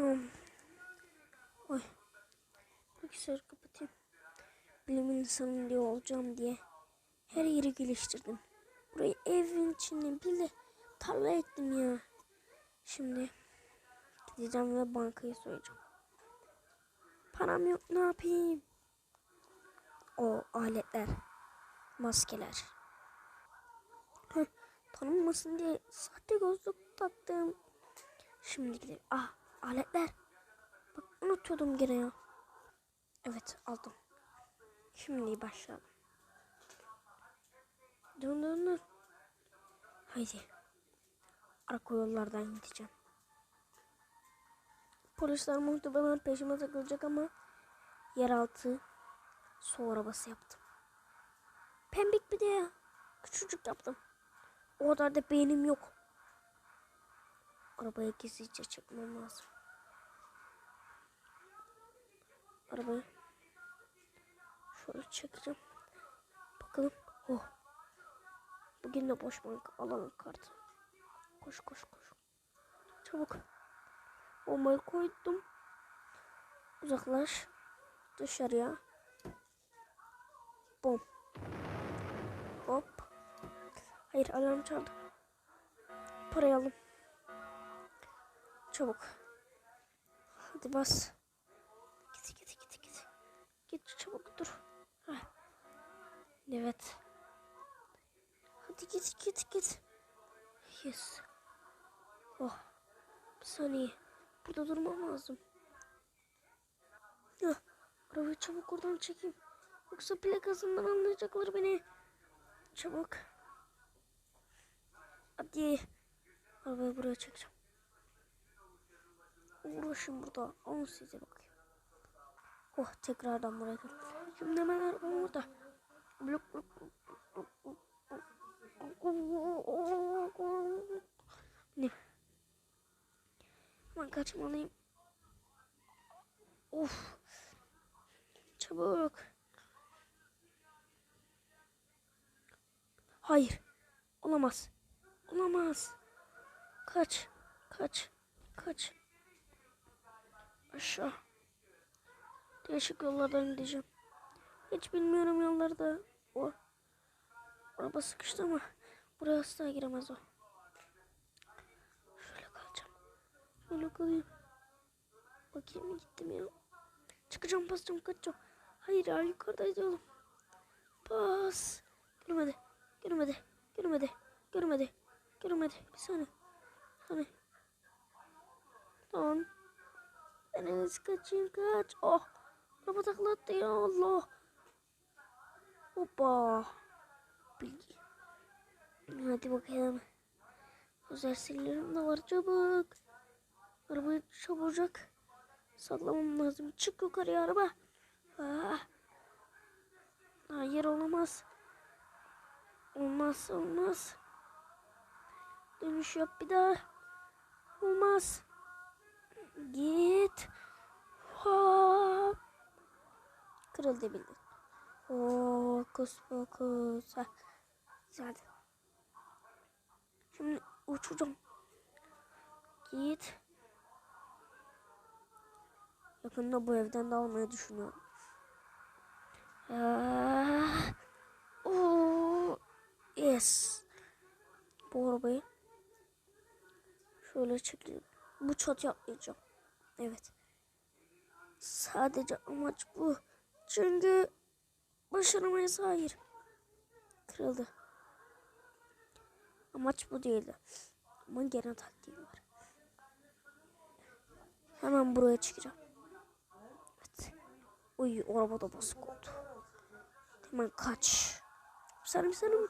Tamam. Oy. Bilgisayarı kapatayım. Bilim insanı diye olacağım diye. Her yeri geliştirdim. Burayı evin içinde bir de tarla ettim ya. Şimdi gideceğim ve bankayı soyacağım. Param yok ne yapayım? O aletler. Maskeler. Heh, tanınmasın diye sahte gözlük taktım. Şimdi gidelim. Ah aletler. Bak unutuyordum gene ya. Evet aldım. Şimdi başlayalım. Dön dön dön. Haydi. Arka yollardan gideceğim. Polisler muhtemelen peşime takılacak ama yeraltı su arabası yaptım. Pembik bir de ya. Küçücük yaptım. O kadar da beynim yok. Arabayı gizlice çekmem lazım. Arabayı şöyle çekeceğim. Bakalım. Oh. Bugün de boş bank alalım kartı. Koş koş koş. Çabuk. Bombayı koydum. Uzaklaş. Dışarıya. Bom. Hop. Hayır alarm çaldı. Parayı alın. Çabuk. Hadi bas. Git git git git. Git çabuk dur. Heh. Evet. Hadi git git git. Yes. Oh. Bir saniye. Burada durmam lazım. Hah. Arabayı çabuk oradan çekeyim. Yoksa plakasından anlayacaklar beni. Çabuk. Hadi. Arabayı buraya çekeceğim. Uğraşın burada. Alın size bakayım. Oh tekrardan buraya gel. Şimdi hemen orada. Blok blok. Ne? Hemen kaçmalıyım. Of. Çabuk. Hayır. Olamaz. Olamaz. Kaç. Kaç. Kaç. Aşağı. Değişik yollardan gideceğim. Hiç bilmiyorum yollarda. O araba sıkıştı ama buraya asla giremez o. Şöyle kalacağım. Şöyle kalayım. Bakayım gittim ya. Çıkacağım basacağım kaçacağım. Hayır ya yukarıdaydı oğlum. Bas. Görmedi. Görmedi. Görmedi. Görmedi. Görmedi. Bir saniye. Bir saniye. Tamam. İyisi kaçayım kaç. Oh. Araba taklattı ya Allah. Hoppa. Bilgi. Hadi bakayım. Özel sillerim de var çabuk. Arabayı çabucak sallamam lazım. Çık yukarıya araba. Ah. Hayır olamaz. Olmaz olmaz. Dönüş yap bir daha. Olmaz. Git. Hop. Kırıldı bildin. Fokus fokus. Ha. Güzeldi. Şimdi uçacağım. Git. Yakında bu evden de almayı düşünüyorum. Ah. Oo. Yes. Bu arabayı şöyle çekeyim. Bu çatıya atlayacağım. Evet. Sadece amaç bu. Çünkü başaramayız. Hayır. Kırıldı. Amaç bu değildi. Ama gene taktiğim var. Hemen buraya çıkacağım. Evet. Uy arabada basık oldu. Hemen kaç. Sanırım sanırım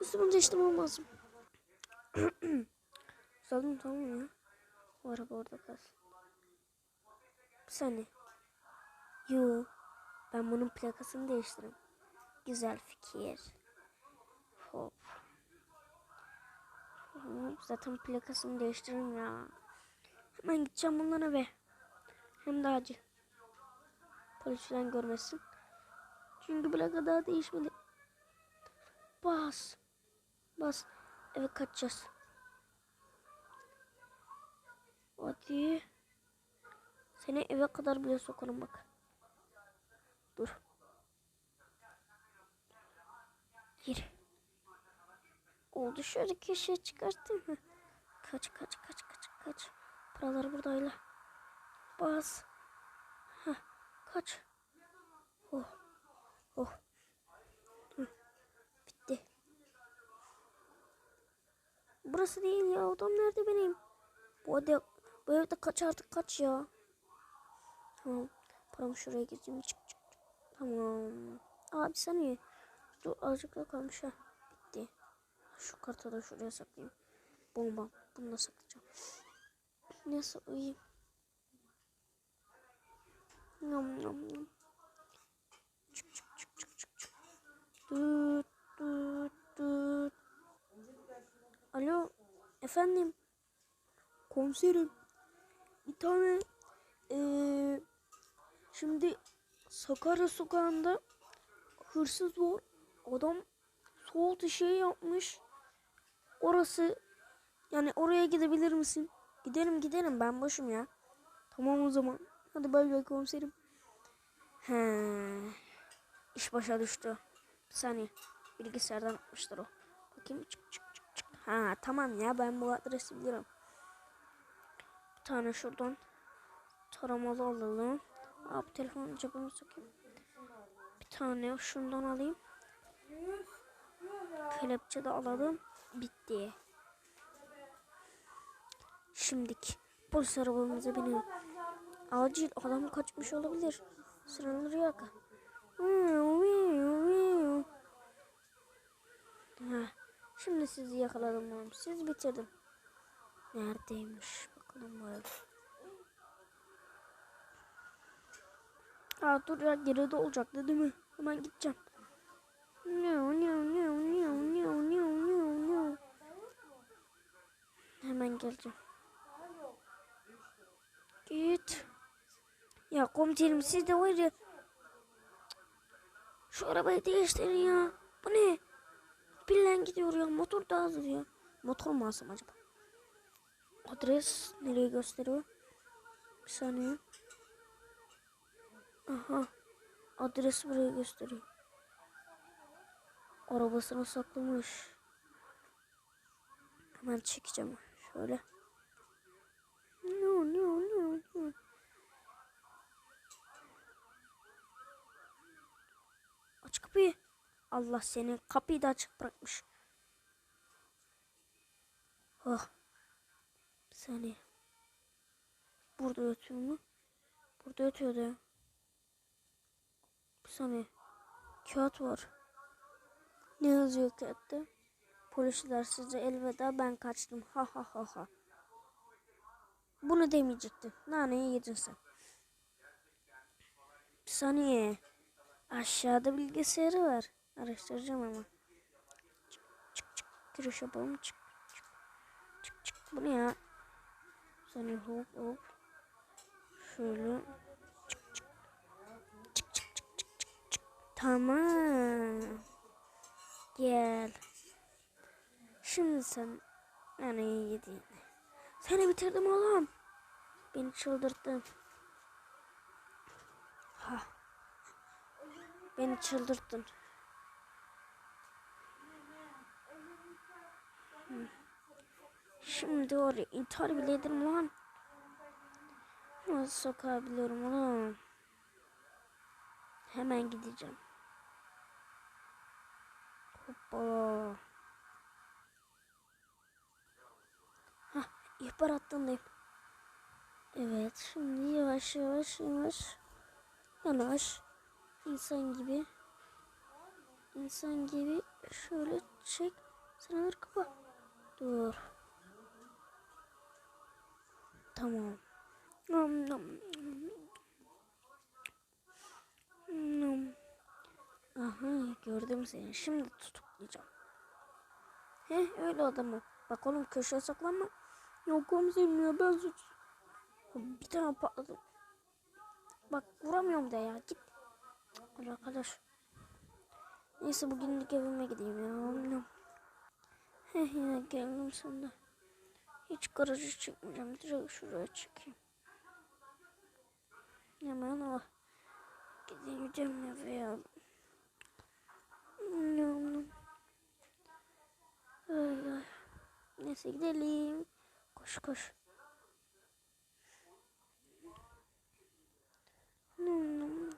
üstümü değiştirmem lazım. Tamam ya. O araba orada kalsın. Bir saniye. Yo. Ben bunun plakasını değiştireyim. Güzel fikir. Hop. Zaten plakasını değiştiririm ya. Hemen gideceğim bunlara be. Hem de acı. Polis falan görmesin. Çünkü plaka daha değişmedi. Bas. Bas. Eve kaçacağız. Hadi. Seni eve kadar bile sokarım bak. Dur. Gir. Oldu şöyle köşeye çıkarttım? Kaç kaç kaç kaç kaç. Paralar buradayla. Bas. Heh, kaç. Oh. Oh. Bitti. Burası değil ya. Odam nerede benim? Bu evde, bu evde kaç artık kaç ya. Tamam. Paramı şuraya getireyim. Çık çık. Tamam. Aa bir saniye. Dur azıcık da kalmış ha. Bitti. Şu kartı da şuraya saklayayım. Bomba. Bunu da saklayacağım. Neyse uyuyayım. Nom nom nom. Çık çık çık çık çık çık. Düt düt düt. Alo efendim. Komiserim. Bir tane eee şimdi Sakarya sokağında hırsız var. Adam soğuk şey yapmış. Orası yani oraya gidebilir misin? Giderim giderim ben boşum ya. Tamam o zaman. Hadi bay bay komiserim. He. İş başa düştü. Bir saniye. Bilgisayardan atmıştır o. Bakayım çık çık çık çık. Ha tamam ya ben bu adresi bilirim. Bir tane şuradan taramalı alalım. Abi telefonu cebime sokayım. Bir tane şundan alayım. Kelepçe de alalım. Bitti. Şimdiki polis arabamıza binelim. Acil adam kaçmış olabilir. Sıraları. Ha, şimdi sizi yakaladım oğlum. Siz bitirdim. Neredeymiş? Bakalım bu ev. Aa dur ya geride olacaktı değil mi? Hemen gideceğim. Niu, niu, niu, niu, niu, niu, niu, niu. Hemen geleceğim. Git. Ya komiserim siz de var ya. Şu arabayı değiştirin ya. Bu ne? Pillen gidiyor ya. Motor da hazır ya. Motor mu alsam acaba? Adres nereye gösteriyor? Bir saniye. Aha. Adres buraya gösteriyor. Arabasına saklamış. Hemen çekeceğim. Şöyle. No, no, no, no. Aç kapıyı. Allah seni kapıyı da açık bırakmış. Oh. Bir saniye. Burada ötüyor mu? Burada ötüyordu. Saniye. Kağıt var. Ne yazıyor kağıtta? Polisler size elveda ben kaçtım. Ha ha ha ha. Bunu demeyecektim. Naneyi yedin sen. Bir saniye. Aşağıda bilgisayarı var. Araştıracağım ama. Çık çık çık. Giriş yapalım. Çık çık. Çık çık. Bu ne ya? Bir saniye hop hop. Şöyle. Tamam. Gel. Şimdi sen naneyi yedin. Seni bitirdim oğlum. Beni çıldırttın. Ha. Beni çıldırttın. Şimdi oraya intihar bile ederim lan. Nasıl sokabiliyorum oğlum? Hemen gideceğim. Hoppa. Hah, ihbar. Evet, şimdi yavaş yavaş yavaş yanaş. İnsan gibi. İnsan gibi şöyle çek. Sınırları kapa. Dur. Tamam. Nom nom. Nom. Aha gördüm seni. Şimdi tutuklayacağım. He öyle adamı. Bak oğlum köşeye saklanma. Yok komiserim ben suç. Bir tane patladım. Bak vuramıyorum da ya git. Arkadaş. Neyse bugünlük evime gideyim ya. Heh yine geldim sonunda. Hiç garajı çekmeyeceğim. Direkt şuraya çekeyim. Hemen o. Gideceğim eve ya. Hmm. Ay, ay. Neyse gidelim. Koş koş. Hmm.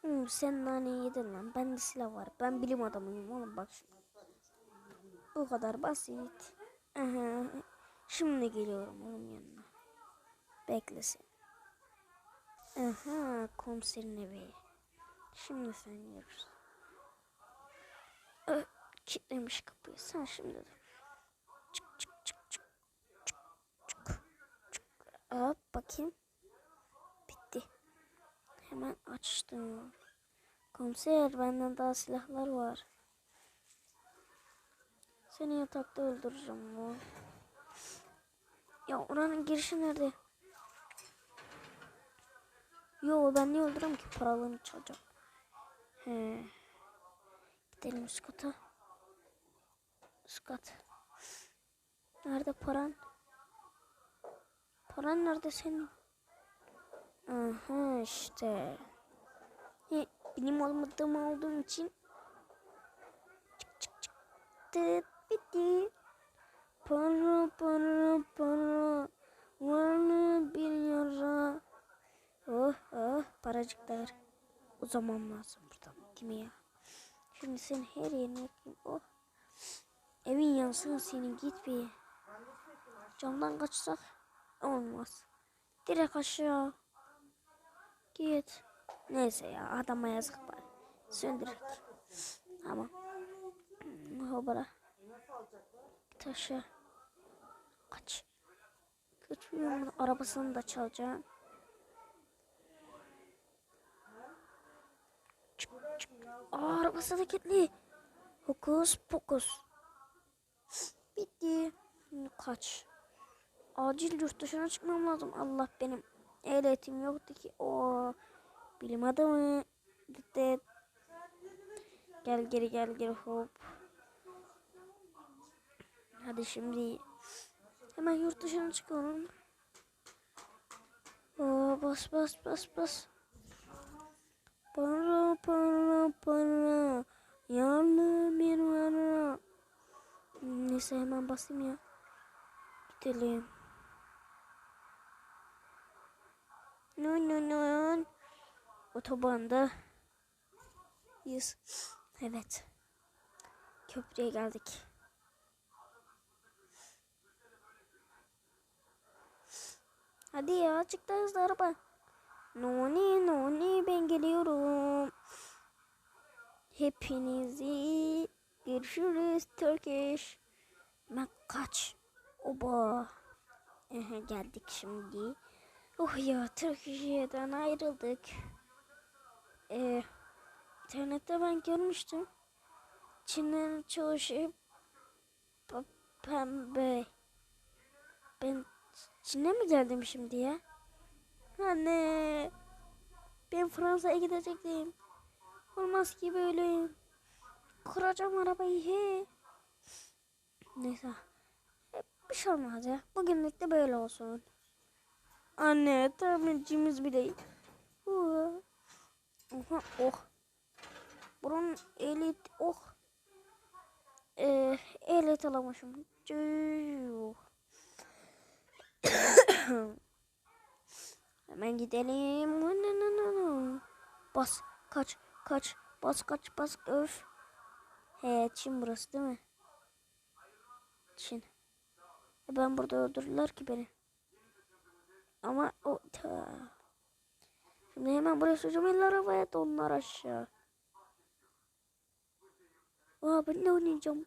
Hmm, sen naneyi yedin lan. Bende silah var. Ben bilim adamıyım oğlum bak. Bu kadar basit. Aha. Şimdi geliyorum onun yanına. Beklesin. Aha komiserin evi. Şimdi sen görürsün. Ö, kilitlemiş kapıyı. Sen şimdi dur. Çık çık çık çık. Çık çık çık. Hop bakayım. Bitti. Hemen açtım. Komiser benden daha silahlar var. Seni yatakta öldüreceğim bu. Ya oranın girişi nerede? Yo ben niye öldürürüm ki paralarını çalacağım. He. Gidelim. Üst kat. Nerede paran? Paran nerede senin? Aha işte. He, benim olmadığım olduğum için çık çık çık. Tıt bitti. Para para para. Varlı bir yara. Oh oh paracıklar. Uzamam lazım buradan değil mi ya? Şimdi sen her yerine yakayım. Oh. Evin yansın senin git bir. Camdan kaçsak olmaz. Direkt aşağı. Git. Neyse ya adama yazık bari. Söndürek. Tamam. Hobara. Git aşağı. Kaç. Kaçmıyorum. Arabasını da çalacağım. Çık, çık. Aa, arabası kilitli. Hokus pokus. Bitti. Kaç. Acil yurt dışına çıkmam lazım. Allah benim ehliyetim yoktu ki. O bilim adamı. Dıt Gel geri gel geri hop. Hadi şimdi hemen yurt dışına çıkalım. Oo, bas bas bas bas. Para para para. Yanlı bir para. Neyse hemen basayım ya. Gidelim. No no no. Otobanda. Yes. Evet. Köprüye geldik. Hadi ya çık da hızlı araba. Noni noni ben geliyorum. Hepinizi görüşürüz Turkish. Ben kaç. Oba. Geldik şimdi. Oh ya Türkiye'den ayrıldık. Ee, internette ben görmüştüm. Çinlerin çoğu şey p- pembe. Ben Çin'e mi geldim şimdi ya? Anne. Ben Fransa'ya gidecektim. Olmaz ki böyle. Kuracağım arabayı he. Neyse. Bir şey olmaz ya. Bugünlük de böyle olsun. Anne tamircimiz bile. Oha oh. Bunun elit oh. Ee, elit alamışım. Cüuu. Hemen gidelim. Bas kaç kaç bas kaç bas öf. He Çin burası değil mi? Çin. E ben burada öldürdüler ki beni. Ama o ta. Şimdi hemen buraya süreceğim eller havaya da onlar aşağı. Aa ben de oynayacağım.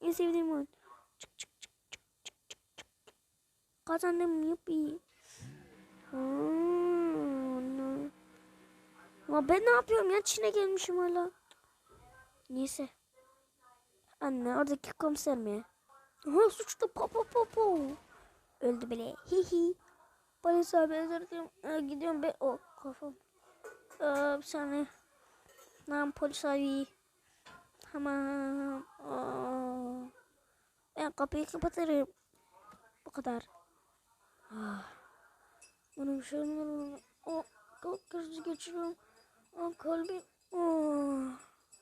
En sevdiğim oyun. Çık çık çık çık çık çık. Kazandım yuppi. Ama ben ne yapıyorum ya Çin'e gelmişim hala. Neyse. Anne oradaki komiser mi? Aha suçlu po po po po. Öldü bile. Hihi. Polis abi özür dilerim. Ee, gidiyorum be. O kafam. Ee, bir saniye. Tamam polis abi. Tamam. Aa. Ben kapıyı kapatırım. Bu kadar. Ah. Bana bir şey olmadı. Aa, kalp krizi geçiriyorum. Aa, kalbim. Aa.